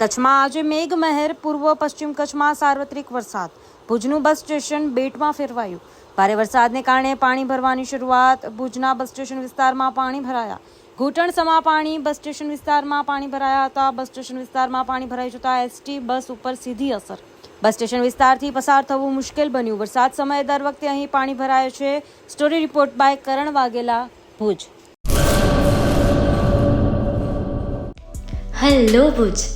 કચ્છમાં આજે મેઘમહેર, પૂર્વ, પશ્ચિમ કચ્છમાં સાર્વત્રિક વરસાદ. ભુજનું બસ સ્ટેશન બેટમાં ફેરવાયું. ભારે વરસાદને કારણે પાણી ભરવાની શરૂઆત. ભુજના બસ સ્ટેશન વિસ્તારમાં પાણી ભરાયા. ઘૂંટણસમાં પાણી, બસ સ્ટેશન વિસ્તારમાં પાણી ભરાયા હતા. બસ સ્ટેશન વિસ્તારમાં પાણી ભરાઈ જતા એસટી બસ ઉપર સીધી અસર. બસ સ્ટેશન વિસ્તારથી પસાર થવું મુશ્કેલ બન્યું. વરસાદ સમયે દર વખતે અહીં પાણી ભરાય છે. Story report by Karan Vaghela, Bhuj. Hello, Bhuj.